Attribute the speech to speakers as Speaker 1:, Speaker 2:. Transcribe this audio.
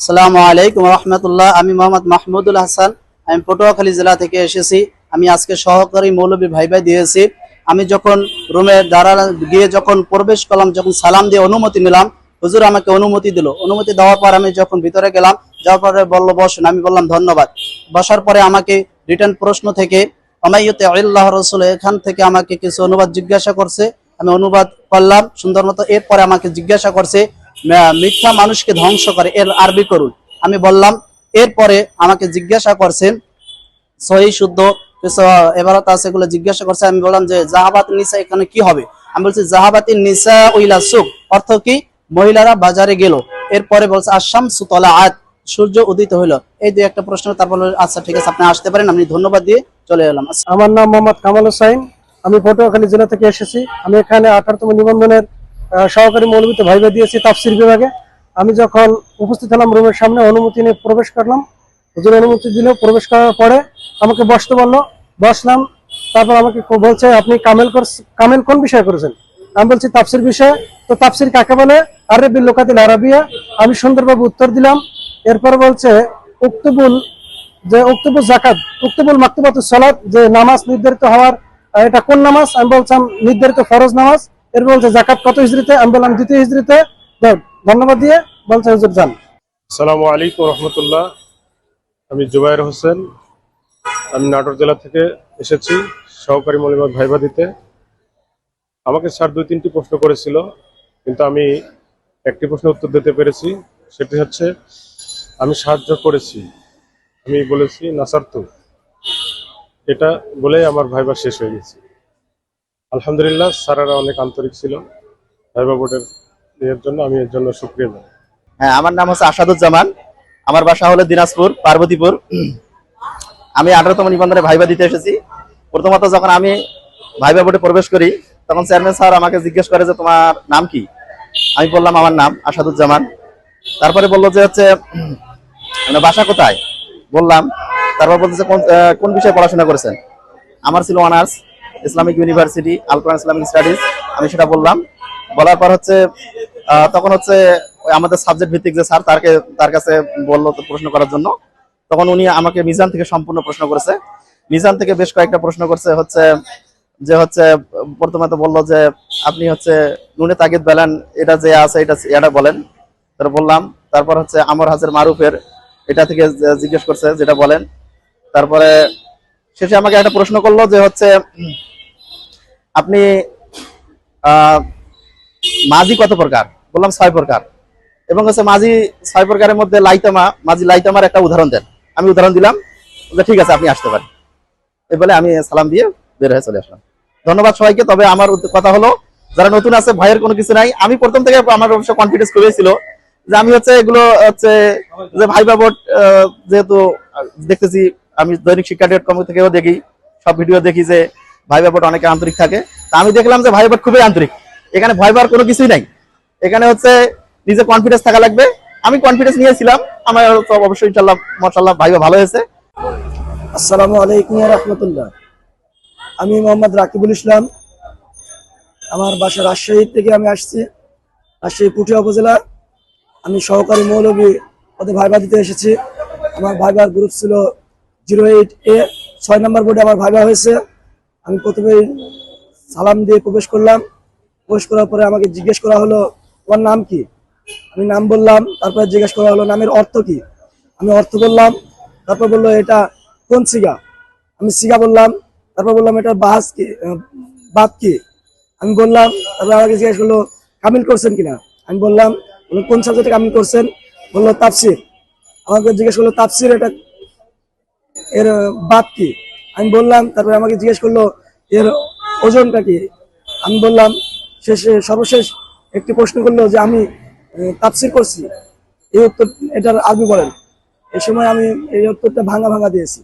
Speaker 1: আসসালামু আলাইকুম রহমতুল্লাহ। আমি মোহাম্মদ মাহমুদুল হাসান। আমি পটুয়াখালী জেলা থেকে এসেছি। আমি আজকে সহকারী মৌলবী ভাই ভাই দিয়েছি। আমি যখন রুমে দাঁড়া গিয়ে যখন প্রবেশ করলাম, যখন সালাম দিয়ে অনুমতি নিলাম, হুজুর আমাকে অনুমতি দিল। অনুমতি দেওয়ার পর আমি যখন ভিতরে গেলাম, যাওয়ার পরে বলল, বসুন। আমি বললাম, ধন্যবাদ। বসার পরে আমাকে রিটার্ন প্রশ্ন থেকে আমাইয়তে আল্লাহ রসুল, এখান থেকে আমাকে কিছু অনুবাদ জিজ্ঞাসা করছে। আমি অনুবাদ করলাম, সুন্দর মতো। এরপরে আমাকে জিজ্ঞাসা করছে মিথ্যা মানুষকে ধ্বংস করে, এর আরবি করুন। আমি বললাম, এরপরে আমাকে জিজ্ঞাসা করছেন, সহি, শুদ্ধ, কিছু এবারত আছে জিজ্ঞাসা করছে, আমি বললাম যে, জাহাবাত নিসা এখানে কি হবে? আমি বলছি, জাহাবাতি নিসা উইলা সুক, অর্থ কি? মহিলারা বাজারে গেল। এরপরে বলছে আসাম সুতলা আত সূর্য উদিত হইল। এই দুই একটা প্রশ্ন, তারপর আচ্ছা ঠিক আছে, আপনি আসতে পারেন, আমি ধন্যবাদ দিয়ে চলে এলাম।
Speaker 2: আমার নাম মোহাম্মদ কামাল হোসাইন। আমি পটুয়াখালী জেলা থেকে এসেছি। আমি এখানে আঠারোতম নিবন্ধনের সহকারী মৌলবীতে ভাইবা দিয়েছি তাফসির বিভাগে। আমি যখন উপস্থিত হলাম রুমের সামনে, অনুমতি নিয়ে প্রবেশ করলাম। হুজুর অনুমতি দিল প্রবেশ করার পরে আমাকে বসতে বলল, বসলাম। তারপর আমাকে বলছে, আপনি কামেল কামেল কোন বিষয় করেছেন? আমি বলছি, তাফসির বিষয়। তো তাফসির কাকে বলে? আরবি লোকাতিল আরবিয়া। আমি সুন্দরভাবে উত্তর দিলাম। এরপর বলছে, উক্তবুল, যে উক্তবুল জাকাত উক্তবুল মাকতুবাতুস সালাত, যে নামাজ নির্ধারিত হওয়ার এটা কোন নামাজ? আমি বলছিলাম, নির্ধারিত ফরজ নামাজ। এর বলছে, জাকাত কত হিজড়িতে আমি বললাম দ্বিতীয় হিজড়িতে ধন্যবাদ দিয়ে বলছে, হুজুর, যান।
Speaker 3: আসসালামু আলাইকুম রহমতুল্লাহ। আমি জুবাইর হোসেন। আমি নাটোর জেলা থেকে এসেছি সহকারী মলিমাদ ভাইবা দিতে আমাকে স্যার দুই, তিনটি প্রশ্ন করেছিল, কিন্তু আমি একটি প্রশ্নের উত্তর দিতে পেরেছি। সেটি হচ্ছে, আমি সাহায্য করেছি। আমি বলেছি নাসার্তু এটা বলেই আমার ভাইবা শেষ হয়ে গেছে। আলহামদুলিল্লাহ, স্যারেরা অনেক আন্তরিক ছিল। ভাইবা বোর্ডের ইয়ের জন্য আমি এর জন্য সুক্রিয়া
Speaker 4: হ্যাঁ আমার নাম হচ্ছে আসাদুজ্জামান। আমার বাসা হলো দিনাজপুর, পার্বতীপুর। আমি আঠারোতম নিবন্ধনে ভাইবা দিতে এসেছি। প্রথমত যখন আমি ভাইবা বোর্ডে প্রবেশ করি, তখন চেয়ারম্যান স্যার আমাকে জিজ্ঞেস করে যে, তোমার নাম কি? আমি বললাম, আমার নাম আসাদুজ্জামান। তারপরে বলল যে, হচ্ছে মানে বাসা কোথায়? বললাম। তারপর বলতেছে কোন বিষয়ে পড়াশোনা করেছেন? আমার ছিল অনার্স। ইসলামিক ইউনিভার্সিটি আল ইসলামিক স্টাডিজ, আমি সেটা বললাম। বলার পর হচ্ছে তখন হচ্ছে আমাদের সাবজেক্ট ভিত্তিক যে স্যার, তারকে, তার কাছে বলল প্রশ্ন করার জন্য। তখন উনি আমাকে মিজান থেকে সম্পূর্ণ প্রশ্ন করেছে। মিজান থেকে বেশ কয়েকটা প্রশ্ন করছে, হচ্ছে যে হচ্ছে, প্রথমে তো বলল যে, আপনি হচ্ছে নুনে তাগিদ বেলান, এটা যে আছে, এটা এটা বলেন। তারপর বললাম, তারপর হচ্ছে আমর হাজের মারুফের, এটা থেকে জিজ্ঞেস করছে, যেটা বলেন। তারপরে শেষে আমাকে একটা প্রশ্ন করল যে হচ্ছে আপনি মাঝি কত প্রকার? বললাম ছয় প্রকার। এবং হচ্ছে মাঝি ছয় প্রকারের মধ্যে লাইতামা, মাঝি লাইতামার একটা উদাহরণ দেন। আমি উদাহরণ দিলাম যে ঠিক আছে, আপনি আসতে পারেন। এই বলে আমি সালাম দিয়ে বের হয়ে চলে আসলাম। ধন্যবাদ সবাইকে, তবে আমার কথা হলো, যারা নতুন আছে ভয়ের কোনো কিছু নাই। আমি প্রথম থেকে আমার অবশ্য কনফিডেন্স করেছিল যে আমি হচ্ছে এগুলো হচ্ছে যে ভাইবা বোর্ড যেহেতু দেখতেছি আমি দৈনিক শিক্ষা ডট কম থেকেও দেখি, সব ভিডিও দেখি যে ভাই বোর্ড অনেকে আন্তরিক থাকে। তা আমি দেখলাম যে ভাই বোর্ড খুবই আন্তরিক। এখানে ভয় পাওয়ার কোনো কিছুই নাই। এখানে হচ্ছে নিজে কনফিডেন্স থাকা লাগবে। আমি কনফিডেন্স নিয়েছিলাম। আমার অবশ্যই ইনশাল্লাহ মাশাল্লাহ ভাইবা ভালো হয়েছে।
Speaker 2: আসসালামু আলাইকুম রহমতুল্লাহ। আমি মোহাম্মদ রাকিবুল ইসলাম। আমার বাসা রাজশাহী থেকে আমি আসছি। রাজশাহী পুঠিয়া উপজেলা। আমি সহকারী মৌলবী ওদের ভাইবা দিতে এসেছি। আমার ভাইবার গ্রুপ ছিল জিরো এইট এ ছয় নম্বর বোর্ডে আমার ভাইবা হয়েছে। আমি প্রথমে সালাম দিয়ে প্রবেশ করলাম। প্রবেশ করার পরে আমাকে জিজ্ঞেস করা হলো তোমার নাম কি? আমি নাম বললাম তারপরে জিজ্ঞেস করা হলো নামের অর্থ কি? আমি অর্থ বললাম তারপর বলল এটা কোন সিগা? আমি সিগা বললাম তারপর বললাম এটা বাস কি বাদ কি? আমি বললাম তারপর আমাকে জিজ্ঞেস করল কামিল করছেন কিনা? আমি বললাম বলল, কোন সাবজেক্টে কামিল করছেন? বলল তাফসির। আমাকে জিজ্ঞেস করল তাফসির এটা এর বাপ কি? আমি বললাম, তারপরে আমাকে জিজ্ঞেস করল, এর ওজনটা কি? আমি বললাম, শেষে সর্বশেষ একটি প্রশ্ন করল যে আমি তাপসির করছি। এই উত্তর এটার আরবি বলেন। এই সময় আমি এই উত্তরটা ভাঙা ভাঙা দিয়েছি।